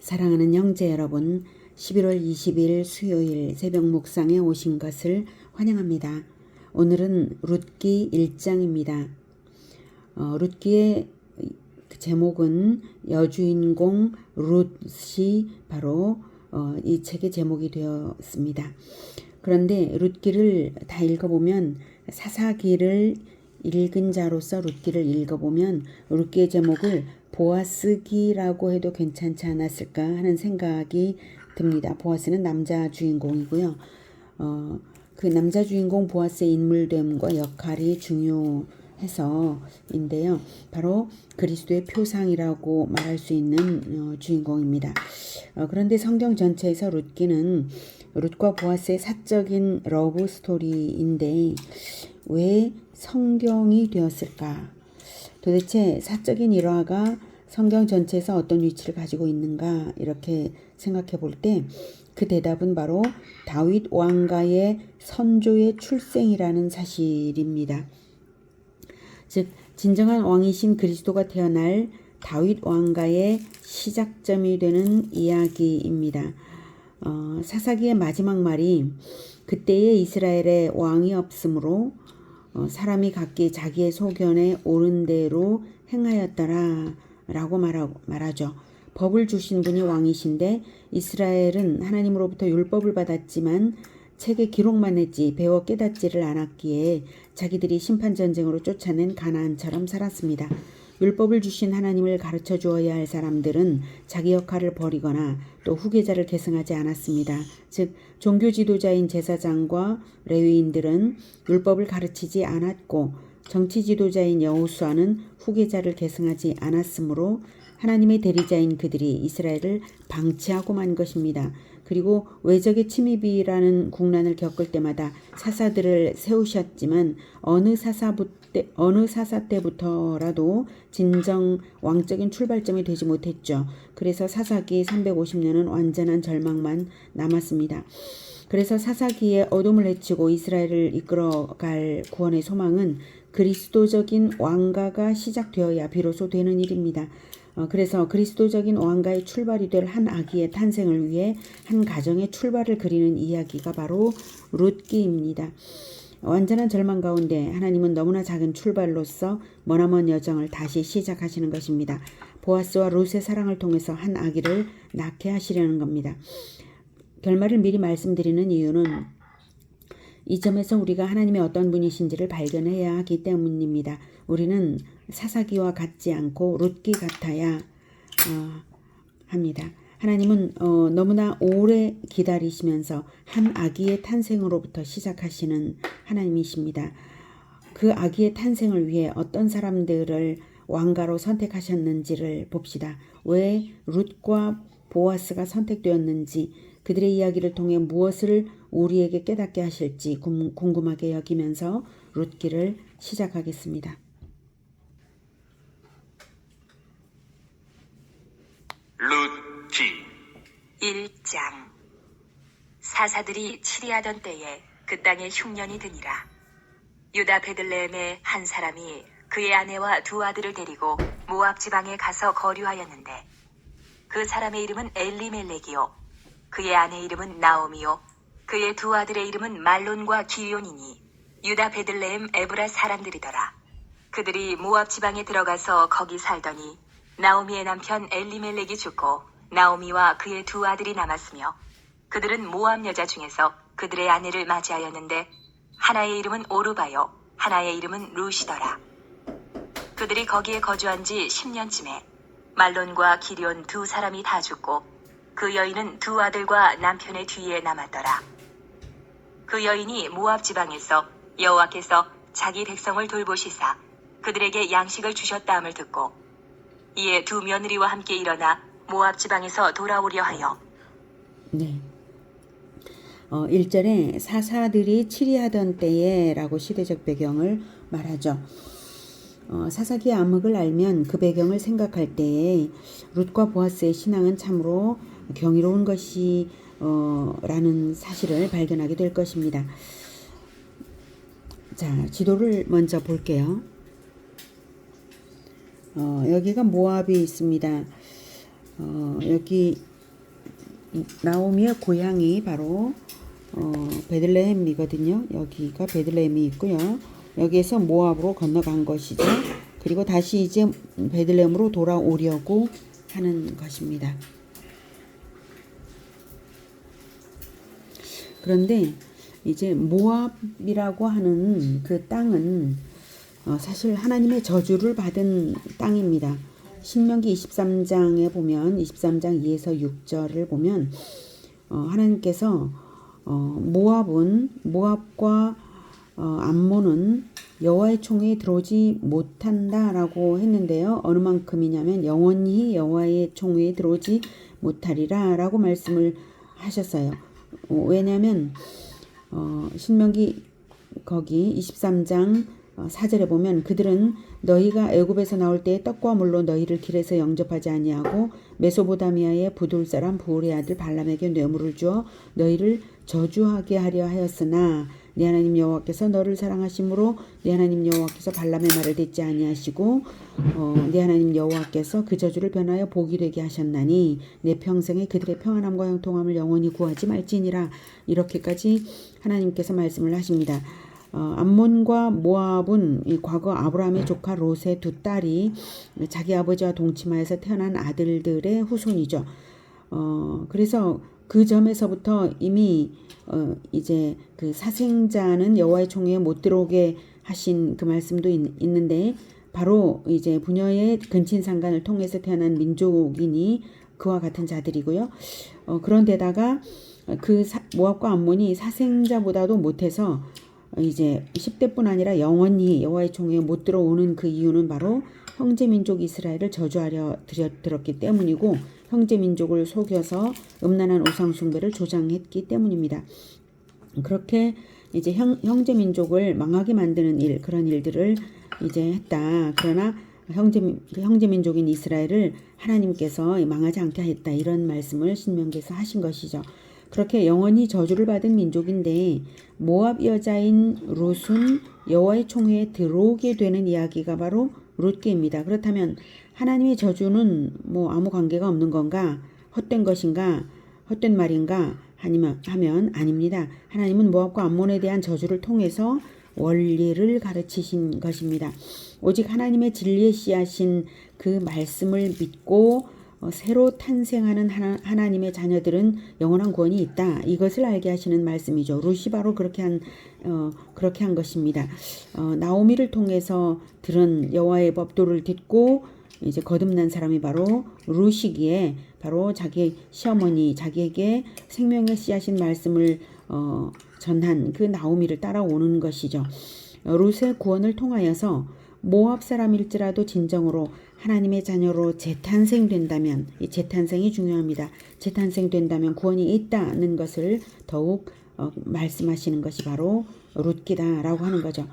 사랑하는 형제 여러분, 11월 20일 수요일 새벽 묵상에 오신 것을 환영합니다. 오늘은 룻기 1장입니다. 어, 룻기의 그 제목은 여주인공 룻이 바로 어, 이 책의 제목이 되었습니다. 그런데 룻기를 다 읽어보면 사사기를 읽은 자로서 룻기를 읽어보면 룻기의 제목을 보아스기라고 해도 괜찮지 않았을까 하는 생각이 듭니다. 보아스는 남자 주인공이고요. 어, 그 남자 주인공 보아스의 인물됨과 역할이 중요해서인데요. 바로 그리스도의 표상이라고 말할 수 있는 어, 주인공입니다. 어, 그런데 성경 전체에서 룻기는 룻과 보아스의 사적인 러브 스토리인데 왜 성경이 되었을까? 도대체 사적인 일화가 성경 전체에서 어떤 위치를 가지고 있는가 이렇게 생각해 볼 때 그 대답은 바로 다윗 왕가의 선조의 출생이라는 사실입니다. 즉 진정한 왕이신 그리스도가 태어날 다윗 왕가의 시작점이 되는 이야기입니다. 어, 사사기의 마지막 말이 그때의 이스라엘에 왕이 없으므로 어, 사람이 각기 자기의 소견에 옳은 대로 행하였더라 라고 말하, 말하죠. 법을 주신 분이 왕이신데 이스라엘은 하나님으로부터 율법을 받았지만 책에 기록만 했지 배워 깨닫지를 않았기에 자기들이 심판 전쟁으로 쫓아낸 가나안처럼 살았습니다. 율법을 주신 하나님을 가르쳐 주어야 할 사람들은 자기 역할을 버리거나 또 후계자를 계승하지 않았습니다. 즉 종교 지도자인 제사장과 레위인들은 율법을 가르치지 않았고 정치 지도자인 여호수아는 후계자를 계승하지 않았으므로 하나님의 대리자인 그들이 이스라엘을 방치하고 만 것입니다. 그리고 외적의 침입이라는 국난을 겪을 때마다 사사들을 세우셨지만 어느 사사부 때, 어느 사사 때부터라도 진정 왕적인 출발점이 되지 못했죠. 그래서 사사기 350년은 완전한 절망만 남았습니다. 그래서 사사기에 어둠을 헤치고 이스라엘을 이끌어갈 구원의 소망은 그리스도적인 왕가가 시작되어야 비로소 되는 일입니다. 어, 그래서 그리스도적인 왕가의 출발이 될 한 아기의 탄생을 위해 한 가정의 출발을 그리는 이야기가 바로 룻기입니다. 완전한 절망 가운데 하나님은 너무나 작은 출발로서 머나먼 여정을 다시 시작하시는 것입니다. 보아스와 룻의 사랑을 통해서 한 아기를 낳게 하시려는 겁니다. 결말을 미리 말씀드리는 이유는 이 점에서 우리가 하나님의 어떤 분이신지를 발견해야 하기 때문입니다. 우리는 사사기와 같지 않고 룻기 같아야 어, 합니다. 하나님은 어, 너무나 오래 기다리시면서 한 아기의 탄생으로부터 시작하시는 하나님이십니다. 그 아기의 탄생을 위해 어떤 사람들을 왕가로 선택하셨는지를 봅시다. 왜 룻과 보아스가 선택되었는지 그들의 이야기를 통해 무엇을 우리에게 깨닫게 하실지 궁금하게 여기면서 룻기를 시작하겠습니다. 룻기 1장 사사들이 치리하던 때에 그 땅에 흉년이 드니라. 유다 베들레헴의 한 사람이 그의 아내와 두 아들을 데리고 모압 지방에 가서 거류하였는데 그 사람의 이름은 엘리멜렉이요 그의 아내 이름은 나오미요 그의 두 아들의 이름은 말론과 기온이니 유다 베들레헴 에브라 사람들이더라. 그들이 모압 지방에 들어가서 거기 살더니 나오미의 남편 엘리멜렉이 죽고 나오미와 그의 두 아들이 남았으며 그들은 모압 여자 중에서 그들의 아내를 맞이하였는데 하나의 이름은 오르바요 하나의 이름은 루시더라. 그들이 거기에 거주한 지 10년쯤에 말론과 기리온 두 사람이 다 죽고 그 여인은 두 아들과 남편의 뒤에 남았더라. 그 여인이 모압 지방에서 여호와께서 자기 백성을 돌보시사 그들에게 양식을 주셨다함을 듣고 이에 두 며느리와 함께 일어나 모압 지방에서 돌아오려 하여 네. 어, 1절에 사사들이 치리하던 때에 라고 시대적 배경을 말하죠. 어, 사사기의 암흑을 알면 그 배경을 생각할 때에 룻과 보아스의 신앙은 참으로 경이로운 것이 어, 라는 사실을 발견하게 될 것입니다. 자, 지도를 먼저 볼게요. 어, 여기가 모압이 있습니다. 어, 여기 나오미의 고향이 바로 어, 베들레헴이거든요. 여기가 베들레헴이 있고요. 여기에서 모압으로 건너간 것이죠. 그리고 다시 이제 베들레헴으로 돌아오려고 하는 것입니다. 그런데 이제 모압이라고 하는 그 땅은 어, 사실 하나님의 저주를 받은 땅입니다. 신명기 23장에 보면 23장 2에서 6절을 보면 어, 하나님께서 어, 모압은 모압과 어, 암몬은 여호와의 총에 들어오지 못한다라고 했는데요. 어느 만큼이냐면 영원히 여호와의 총에 들어오지 못하리라라고 말씀을 하셨어요. 어, 왜냐하면 어, 신명기 거기 23장 어, 4절에 보면 그들은 너희가 애굽에서 나올 때 떡과 물로 너희를 길에서 영접하지 아니하고 메소보다미아의 부돌 사람 부울의 아들 발람에게 뇌물을 주어 너희를 저주하게 하려 하였으나 네 하나님 여호와께서 너를 사랑하심으로 네 하나님 여호와께서 발람의 말을 듣지 아니하시고 어, 네 하나님 여호와께서 그 저주를 변하여 복이 되게 하셨나니 내 평생에 그들의 평안함과 형통함을 영원히 구하지 말지니라 이렇게까지 하나님께서 말씀을 하십니다. 어, 암몬과 모압은 이 과거 아브라함의 조카 롯의 두 딸이 자기 아버지와 동침하여서 태어난 아들들의 후손이죠. 어, 그래서 그 점에서부터 이미 어, 이제 그 사생자는 여호와의 총회에 못 들어오게 하신 그 말씀도 있, 있는데 바로 이제 부녀의 근친 상간을 통해서 태어난 민족이니 그와 같은 자들이고요. 어, 그런데다가 그 사, 모압과 암몬이 사생자보다도 못해서 이제 10대뿐 아니라 영원히 여호와의 총회에 못 들어오는 그 이유는 바로 형제 민족 이스라엘을 저주하려 들었기 때문이고 형제 민족을 속여서 음란한 우상 숭배를 조장했기 때문입니다. 그렇게 이제 형, 형제 민족을 망하게 만드는 일 그런 일들을 이제 했다. 그러나 형제 그 형제 민족인 이스라엘을 하나님께서 망하지 않게 했다. 이런 말씀을 신명기에서 하신 것이죠. 그렇게 영원히 저주를 받은 민족인데 모압 여자인 롯은 여호와의 총회에 들어오게 되는 이야기가 바로 롯기입니다. 그렇다면 하나님의 저주는 뭐 아무 관계가 없는 건가? 헛된 것인가? 헛된 말인가? 아니면 하면 아닙니다. 하나님은 모압과 암몬에 대한 저주를 통해서 원리를 가르치신 것입니다. 오직 하나님의 진리의 씨앗인 그 말씀을 믿고 어, 새로 탄생하는 하나, 하나 님의 자녀들은 영원한 구원이 있다. 이것을 알게 하시는 말씀이죠. 루시 바로 그렇게 한 어, 그렇게 한 것입니다. 어, 나오미를 통해서 들은 여호와의 법도를 듣고 이제 거듭난 사람이 바로 루시기에 바로 자기 시어머니 자기에게 생명의 씨앗인 말씀을 어, 전한 그 나오미를 따라오는 것이죠. 어, 룻의 구원을 통하여서 모압 사람일지라도 진정으로 하나님의 자녀로 재탄생된다면 이 재탄생이 중요합니다. 재탄생된다면 구원이 있다는 것을 더욱 어, 말씀하시는 것이 바로 룻기다라고 하는 거죠.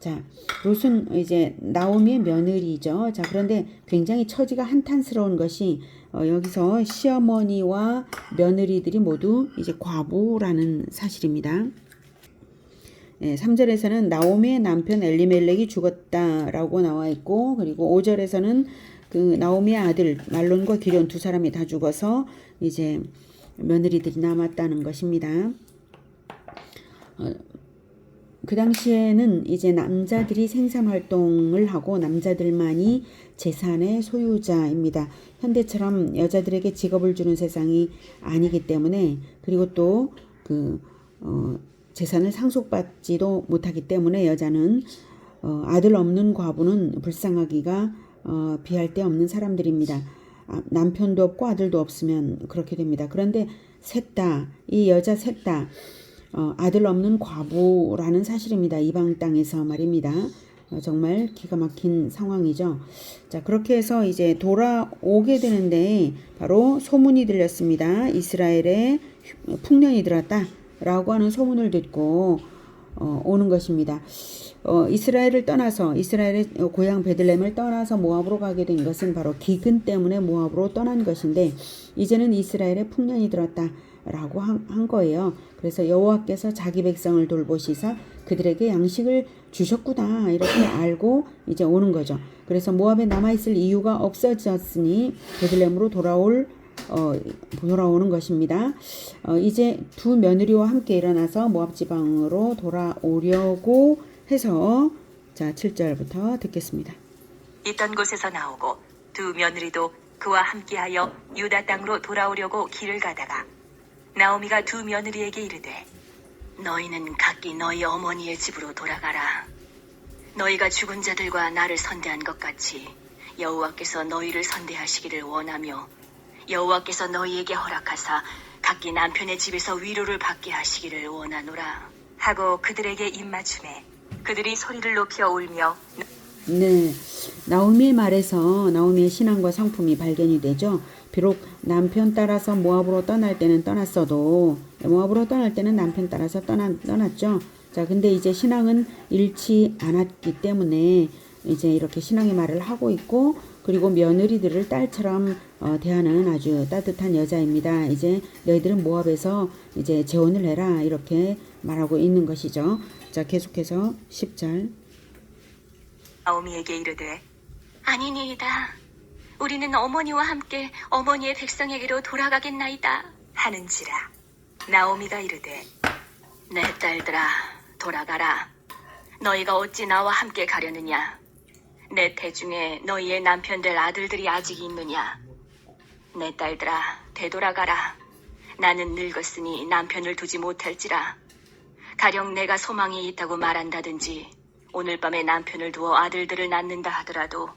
자, 룻은 이제 나오미의 며느리죠. 자, 그런데 굉장히 처지가 한탄스러운 것이 어, 여기서 시어머니와 며느리들이 모두 이제 과부라는 사실입니다. 예, 3절에서는 나오미의 남편 엘리멜렉이 죽었다라고 나와 있고 그리고 5절에서는 그 나오미의 아들 말론과 기련 두 사람이 다 죽어서 이제 며느리들이 남았다는 것입니다. 어, 그 당시에는 이제 남자들이 생산 활동을 하고 남자들만이 재산의 소유자입니다. 현대처럼 여자들에게 직업을 주는 세상이 아니기 때문에 그리고 또그 어, 재산을 상속받지도 못하기 때문에 여자는 어, 아들 없는 과부는 불쌍하기가 어, 비할 데 없는 사람들입니다. 아, 남편도 없고 아들도 없으면 그렇게 됩니다. 그런데 셋 다 이 여자 셋다 어, 아들 없는 과부라는 사실입니다. 이방 땅에서 말입니다. 어, 정말 기가 막힌 상황이죠. 자, 그렇게 해서 이제 돌아오게 되는데 바로 소문이 들렸습니다. 이스라엘에 풍년이 들었다. 라고 하는 소문을 듣고 어, 오는 것입니다. 어, 이스라엘을 떠나서 이스라엘의 고향 베들렘을 떠나서 모압으로 가게 된 것은 바로 기근 때문에 모압으로 떠난 것인데 이제는 이스라엘에 풍년이 들었다라고 한, 한 거예요. 그래서 여호와께서 자기 백성을 돌보시사 그들에게 양식을 주셨구나 이렇게 알고 이제 오는 거죠. 그래서 모압에 남아 있을 이유가 없어졌으니 베들렘으로 돌아올 어, 돌아오는 것입니다. 어, 이제 두 며느리와 함께 일어나서 모압 지방으로 돌아오려고 해서 자 7절부터 듣겠습니다. 있던 곳에서 나오고 두 며느리도 그와 함께하여 유다 땅으로 돌아오려고 길을 가다가 나오미가 두 며느리에게 이르되 너희는 각기 너희 어머니의 집으로 돌아가라 너희가 죽은 자들과 나를 선대한 것 같이 여호와께서 너희를 선대하시기를 원하며 여호와께서 너희에게 허락하사 각기 남편의 집에서 위로를 받게 하시기를 원하노라 하고 그들에게 입맞춤에 그들이 소리를 높여 울며 네, 나오미의 말에서 나오미의 신앙과 성품이 발견이 되죠. 비록 남편 따라서 모압으로 떠날 때는 떠났어도 모압으로 떠날 때는 남편 따라서 떠나, 떠났죠. 자, 근데 이제 신앙은 잃지 않았기 때문에 이제 이렇게 신앙의 말을 하고 있고 그리고 며느리들을 딸처럼 어, 대하는 아주 따뜻한 여자입니다. 이제 너희들은 모압에서 이제 재혼을 해라 이렇게 말하고 있는 것이죠. 자, 계속해서 10절. 나오미에게 이르되 아니니이다. 우리는 어머니와 함께 어머니의 백성에게로 돌아가겠나이다. 하는지라. 나오미가 이르되 내 딸들아 돌아가라. 너희가 어찌 나와 함께 가려느냐? 내 태중에 너희의 남편들 아들들이 아직 있느냐? 내 딸들아 되돌아가라. 나는 늙었으니 남편을 두지 못할지라. 가령 내가 소망이 있다고 말한다든지 오늘 밤에 남편을 두어 아들들을 낳는다 하더라도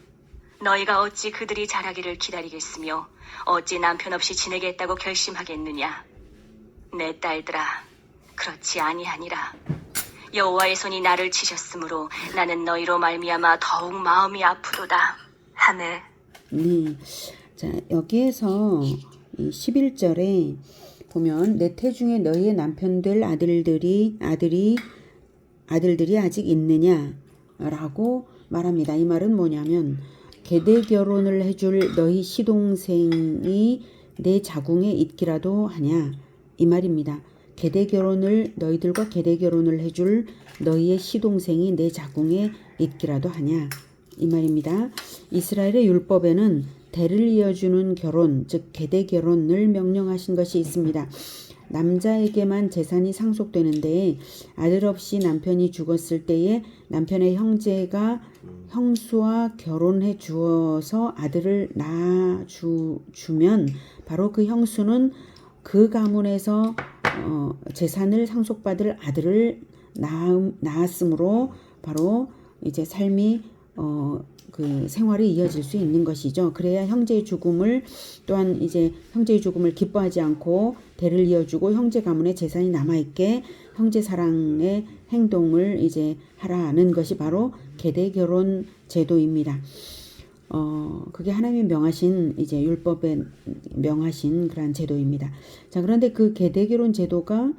너희가 어찌 그들이 자라기를 기다리겠으며 어찌 남편 없이 지내겠다고 결심하겠느냐 내 딸들아 그렇지 아니하니라 여호와의 손이 나를 치셨으므로 나는 너희로 말미암아 더욱 마음이 아프도다 하네 네. 자, 여기에서 이 11절에 보면 내 태중에 너희의 남편들 아들들이 아들이 아들들이 아직 있느냐라고 말합니다. 이 말은 뭐냐면 계대 결혼을 해줄 너희 시동생이 내 자궁에 있기라도 하냐 이 말입니다. 계대 결혼을 너희들과 계대 결혼을 해줄 너희의 시동생이 내 자궁에 있기라도 하냐 이 말입니다. 이스라엘의 율법에는 대를 이어주는 결혼, 즉 계대 결혼을 명령하신 것이 있습니다. 남자에게만 재산이 상속되는데 아들 없이 남편이 죽었을 때에 남편의 형제가 형수와 결혼해 주어서 아들을 낳아 주, 주면 바로 그 형수는 그 가문에서 어, 재산을 상속받을 아들을 낳, 낳았으므로 바로 이제 삶이 어, 그 생활이 이어질 수 있는 것이죠. 그래야 형제의 죽음을 또한 이제 형제의 죽음을 기뻐하지 않고 대를 이어주고 형제 가문의 재산이 남아있게 형제 사랑의 행동을 이제 하라는 것이 바로 계대 결혼 제도입니다. 어, 그게 하나님이 명하신 이제 율법에 명하신 그러한 제도입니다. 자, 그런데 그 계대 결혼 제도가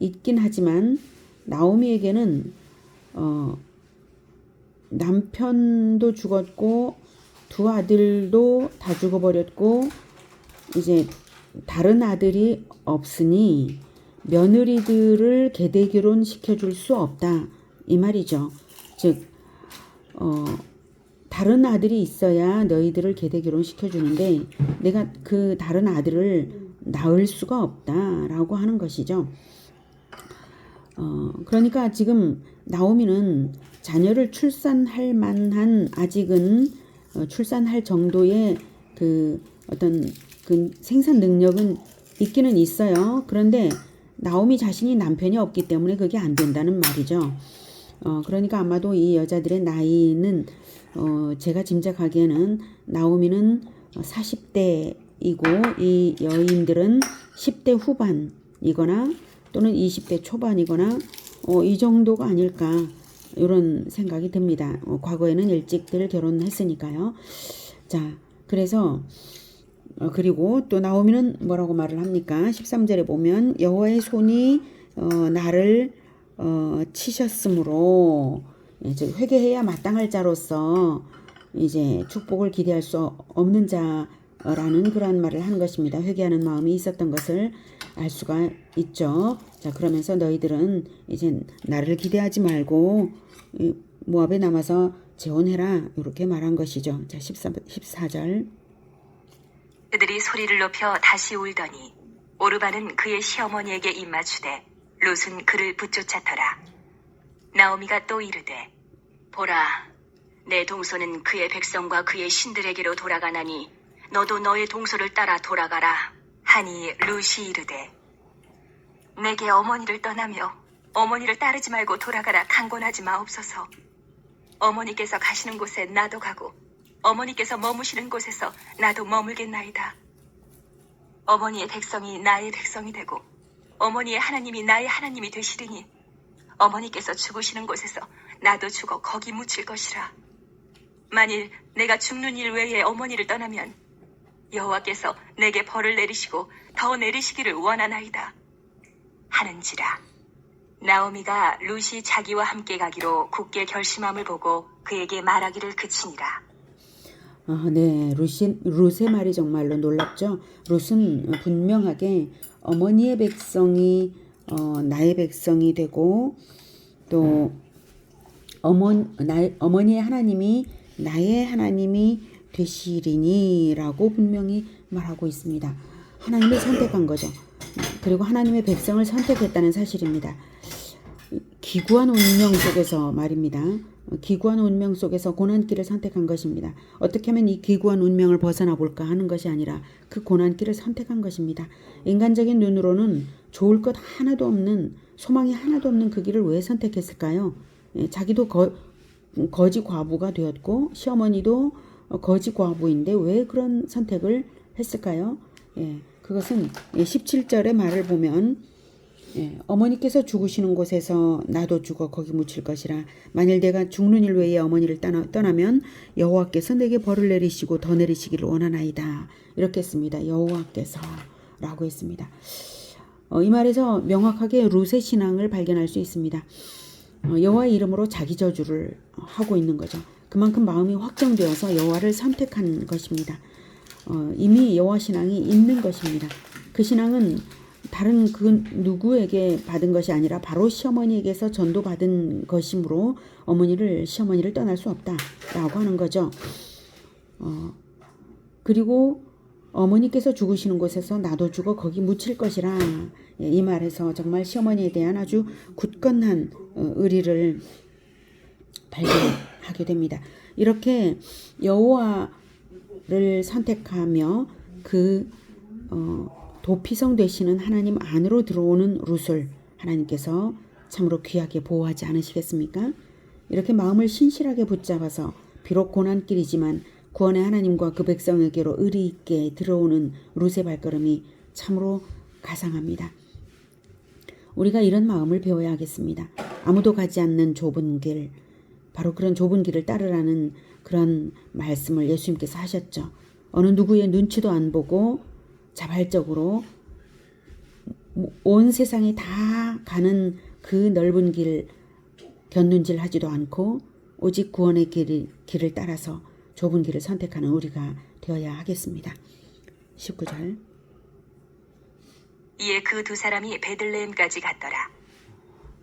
있긴 하지만 나오미에게는 어, 남편도 죽었고 두 아들도 다 죽어버렸고 이제 다른 아들이 없으니 며느리들을 계대 결혼 시켜줄 수 없다 이 말이죠. 즉 어, 다른 아들이 있어야 너희들을 계대 결혼 시켜주는데 내가 그 다른 아들을 낳을 수가 없다라고 하는 것이죠. 어, 그러니까 지금 나오미는 자녀를 출산할 만한 아직은 어, 출산할 정도의 그 어떤 그 생산 능력은 있기는 있어요. 그런데 나오미 자신이 남편이 없기 때문에 그게 안 된다는 말이죠. 어, 그러니까 아마도 이 여자들의 나이는 어, 제가 짐작하기에는 나오미는 40대이고 이 여인들은 10대 후반이거나 또는 20대 초반이거나 어, 이 정도가 아닐까 이런 생각이 듭니다. 어, 과거에는 일찍들 결혼했으니까요. 자, 그래서 어, 그리고 또 나오미는 뭐라고 말을 합니까? 13절에 보면 여호와의 손이 어, 나를 어, 치셨으므로 이제 회개해야 마땅할 자로서 이제 축복을 기대할 수 없는 자 라는 그러한 말을 한 것입니다. 회개하는 마음이 있었던 것을 알 수가 있죠. 자, 그러면서 너희들은 이제 나를 기대하지 말고 이 모압에 남아서 재혼해라 이렇게 말한 것이죠. 자, 14, 14절. 그들이 소리를 높여 다시 울더니 오르바는 그의 시어머니에게 입맞추되 롯은 그를 붙쫓았더라. 나오미가 또 이르되 보라 내 동서는 그의 백성과 그의 신들에게로 돌아가나니 너도 너의 동서를 따라 돌아가라 하니 롯이 이르되 내게 어머니를 떠나며 어머니를 따르지 말고 돌아가라 강권하지 마옵소서 어머니께서 가시는 곳에 나도 가고 어머니께서 머무시는 곳에서 나도 머물겠나이다. 어머니의 백성이 나의 백성이 되고 어머니의 하나님이 나의 하나님이 되시리니 어머니께서 죽으시는 곳에서 나도 죽어 거기 묻힐 것이라. 만일 내가 죽는 일 외에 어머니를 떠나면 여호와께서 내게 벌을 내리시고 더 내리시기를 원하나이다. 하는지라. 나오미가 룻이 자기와 함께 가기로 굳게 결심함을 보고 그에게 말하기를 그치니라. 아, 네, 룻이, 룻의 말이 정말로 놀랍죠. 룻은 분명하게 어머니의 백성이 어, 나의 백성이 되고 또 어머, 나, 어머니의 하나님이 나의 하나님이 되시리니라고 분명히 말하고 있습니다. 하나님을 선택한 거죠. 그리고 하나님의 백성을 선택했다는 사실입니다. 기구한 운명 속에서 말입니다. 기구한 운명 속에서 고난길을 선택한 것입니다. 어떻게 하면 이 기구한 운명을 벗어나 볼까 하는 것이 아니라 그 고난길을 선택한 것입니다. 인간적인 눈으로는 좋을 것 하나도 없는 소망이 하나도 없는 그 길을 왜 선택했을까요? 예, 자기도 거, 거지 과부가 되었고 시어머니도 거지 과부인데 왜 그런 선택을 했을까요? 예, 그것은 17절의 말을 보면 예, 어머니께서 죽으시는 곳에서 나도 죽어 거기 묻힐 것이라. 만일 내가 죽는 일 외에 어머니를 떠나, 떠나면 여호와께서 내게 벌을 내리시고 더 내리시기를 원하나이다. 이렇게 했습니다. 여호와께서 라고 했습니다. 어, 이 말에서 명확하게 룻의 신앙을 발견할 수 있습니다. 어, 여호와의 이름으로 자기 저주를 하고 있는 거죠 그만큼 마음이 확정되어서 여호와를 선택한 것입니다 어, 이미 여호와 신앙이 있는 것입니다 그 신앙은 다른 그 누구에게 받은 것이 아니라 바로 시어머니에게서 전도받은 것이므로 어머니를 시어머니를 떠날 수 없다라고 하는 거죠. 어, 그리고 어머니께서 죽으시는 곳에서 나도 죽어 거기 묻힐 것이라 예, 이 말에서 정말 시어머니에 대한 아주 굳건한 어, 의리를 발견 하게 됩니다. 이렇게 여호와를 선택하며 그 어, 도피성 되시는 하나님 안으로 들어오는 룻을 하나님께서 참으로 귀하게 보호하지 않으시겠습니까? 이렇게 마음을 신실하게 붙잡아서 비록 고난길이지만 구원의 하나님과 그 백성에게로 의리 있게 들어오는 룻의 발걸음이 참으로 가상합니다. 우리가 이런 마음을 배워야 하겠습니다. 아무도 가지 않는 좁은 길, 바로 그런 좁은 길을 따르라는 그런 말씀을 예수님께서 하셨죠. 어느 누구의 눈치도 안 보고 자발적으로 온 세상이 다 가는 그 넓은 길 견눈질 하지도 않고 오직 구원의 길을, 길을 따라서 좁은 길을 선택하는 우리가 되어야 하겠습니다. 19절 이에 그 두 사람이 베들레헴까지 갔더라.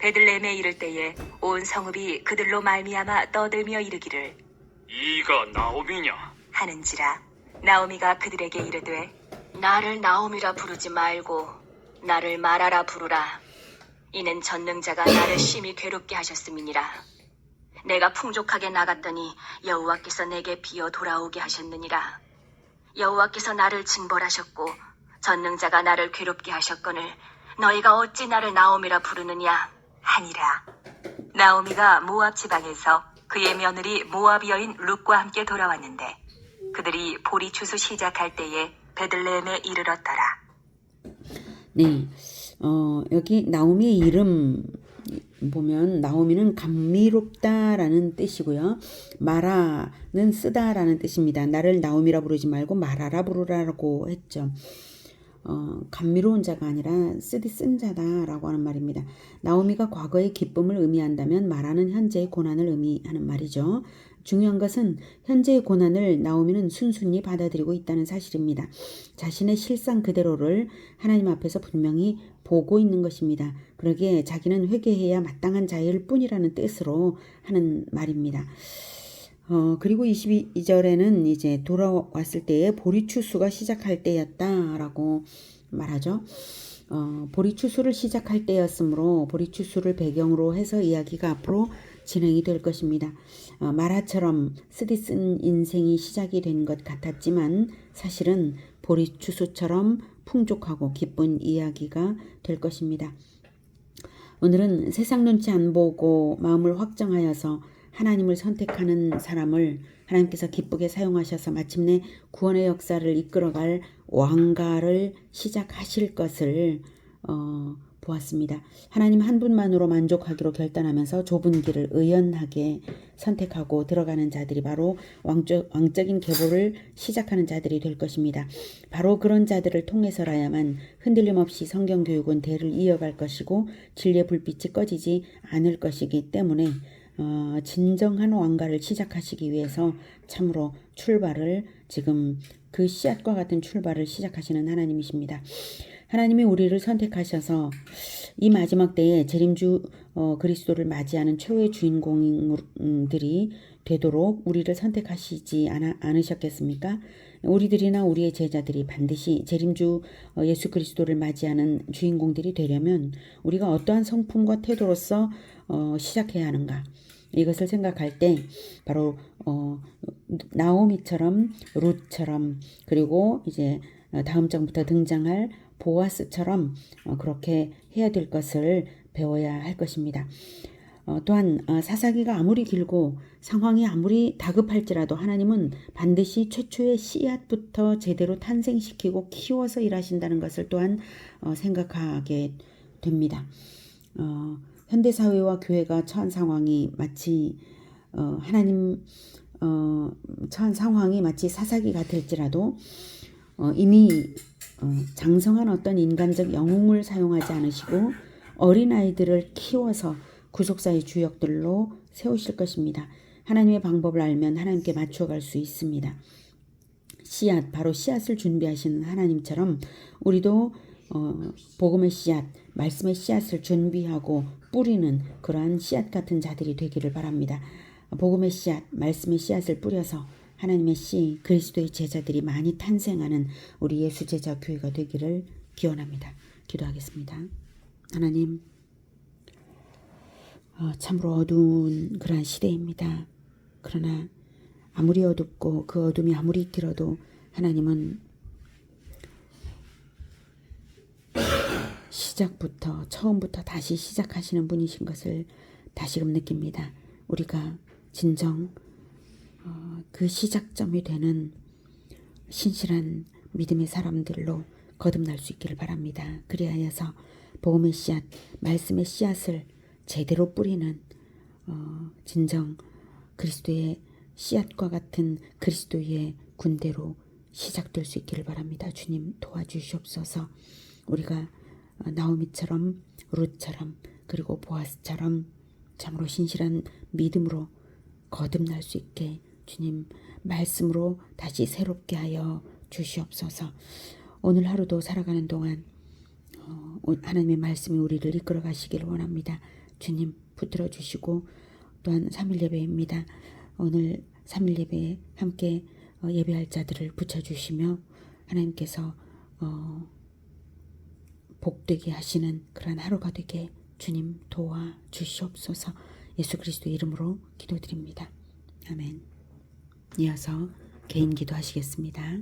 베들레헴에 이를 때에 온 성읍이 그들로 말미암아 떠들며 이르기를 이가 나오미냐? 하는지라. 나오미가 그들에게 이르되 나를 나오미라 부르지 말고 나를 말하라 부르라. 이는 전능자가 나를 심히 괴롭게 하셨음이니라. 내가 풍족하게 나갔더니 여호와께서 내게 비어 돌아오게 하셨느니라. 여호와께서 나를 징벌하셨고 전능자가 나를 괴롭게 하셨거늘 너희가 어찌 나를 나오미라 부르느냐 하니라 나오미가 모압 지방에서 그의 며느리 모압 여인 룻과 함께 돌아왔는데 그들이 보리 추수 시작할 때에 베들레헴에 이르렀더라. 네, 어, 여기 나오미의 이름 보면 나오미는 감미롭다라는 뜻이고요. 마라는 쓰다라는 뜻입니다. 나를 나오미라 부르지 말고 마라라 부르라고 했죠. 어, 감미로운 자가 아니라 쓰디 쓴 자다라고 하는 말입니다. 나오미가 과거의 기쁨을 의미한다면 마라는 현재의 고난을 의미하는 말이죠. 중요한 것은 현재의 고난을 나오미는 순순히 받아들이고 있다는 사실입니다. 자신의 실상 그대로를 하나님 앞에서 분명히 보고 있는 것입니다. 그러기에 자기는 회개해야 마땅한 자일 뿐이라는 뜻으로 하는 말입니다. 어, 그리고 22절에는 이제 돌아왔을 때에 보리추수가 시작할 때였다라고 말하죠. 어, 보리추수를 시작할 때였으므로 보리추수를 배경으로 해서 이야기가 앞으로 진행이 될 것입니다. 어, 마라처럼 쓰디쓴 인생이 시작이 된 것 같았지만 사실은 보리추수처럼 풍족하고 기쁜 이야기가 될 것입니다. 오늘은 세상 눈치 안 보고 마음을 확정하여서 하나님을 선택하는 사람을 하나님께서 기쁘게 사용하셔서 마침내 구원의 역사를 이끌어갈 왕가를 시작하실 것을 어, 보았습니다. 하나님 한 분만으로 만족하기로 결단하면서 좁은 길을 의연하게 선택하고 들어가는 자들이 바로 왕적, 왕적인 계보를 시작하는 자들이 될 것입니다. 바로 그런 자들을 통해서라야만 흔들림 없이 성경 교육은 대를 이어갈 것이고 진리의 불빛이 꺼지지 않을 것이기 때문에 어, 진정한 왕가를 시작하시기 위해서 참으로 출발을 지금 그 씨앗과 같은 출발을 시작하시는 하나님이십니다. 하나님이 우리를 선택하셔서 이 마지막 때에 재림주 어, 그리스도를 맞이하는 최후의 주인공들이 되도록 우리를 선택하시지 않아, 않으셨겠습니까? 우리들이나 우리의 제자들이 반드시 재림주 어, 예수 그리스도를 맞이하는 주인공들이 되려면 우리가 어떠한 성품과 태도로서 어, 시작해야 하는가? 이것을 생각할 때 바로 어, 나오미처럼 룻처럼 그리고 이제 다음 장부터 등장할 보아스처럼 어, 그렇게 해야 될 것을 배워야 할 것입니다. 어, 또한 어, 사사기가 아무리 길고 상황이 아무리 다급할지라도 하나님은 반드시 최초의 씨앗부터 제대로 탄생시키고 키워서 일하신다는 것을 또한 어, 생각하게 됩니다. 어, 현대 사회와 교회가 처한 상황이 마치 어, 하나님 어, 처한 상황이 마치 사사기 같을지라도 어, 이미 어, 장성한 어떤 인간적 영웅을 사용하지 않으시고 어린 아이들을 키워서 구속사의 주역들로 세우실 것입니다. 하나님의 방법을 알면 하나님께 맞춰갈 수 있습니다. 씨앗, 바로 씨앗을 준비하시는 하나님처럼 우리도 어, 복음의 씨앗, 말씀의 씨앗을 준비하고 뿌리는 그러한 씨앗 같은 자들이 되기를 바랍니다. 복음의 씨앗, 말씀의 씨앗을 뿌려서 하나님의 씨, 그리스도의 제자들이 많이 탄생하는 우리 예수 제자 교회가 되기를 기원합니다. 기도하겠습니다. 하나님, 어, 참으로 어두운 그러한 시대입니다. 그러나 아무리 어둡고 그 어둠이 아무리 길어도 하나님은 시작부터 처음부터 다시 시작하시는 분이신 것을 다시금 느낍니다. 우리가 진정 어, 그 시작점이 되는 신실한 믿음의 사람들로 거듭날 수 있기를 바랍니다. 그리하여서 복음의 씨앗, 말씀의 씨앗을 제대로 뿌리는 어, 진정 그리스도의 씨앗과 같은 그리스도의 군대로 시작될 수 있기를 바랍니다. 주님 도와주시옵소서. 우리가 어, 나오미처럼 룻처럼 그리고 보아스처럼 참으로 신실한 믿음으로 거듭날 수 있게 주님 말씀으로 다시 새롭게 하여 주시옵소서. 오늘 하루도 살아가는 동안 어, 하나님의 말씀이 우리를 이끌어 가시기를 원합니다. 주님 붙들어 주시고 또한 3일 예배입니다. 오늘 3일 예배에 함께 어, 예배할 자들을 붙여주시며 하나님께서 어, 복되게 하시는 그런 하루가 되게 주님 도와 주시옵소서 예수 그리스도 이름으로 기도드립니다. 아멘. 이어서 개인 기도 하시겠습니다.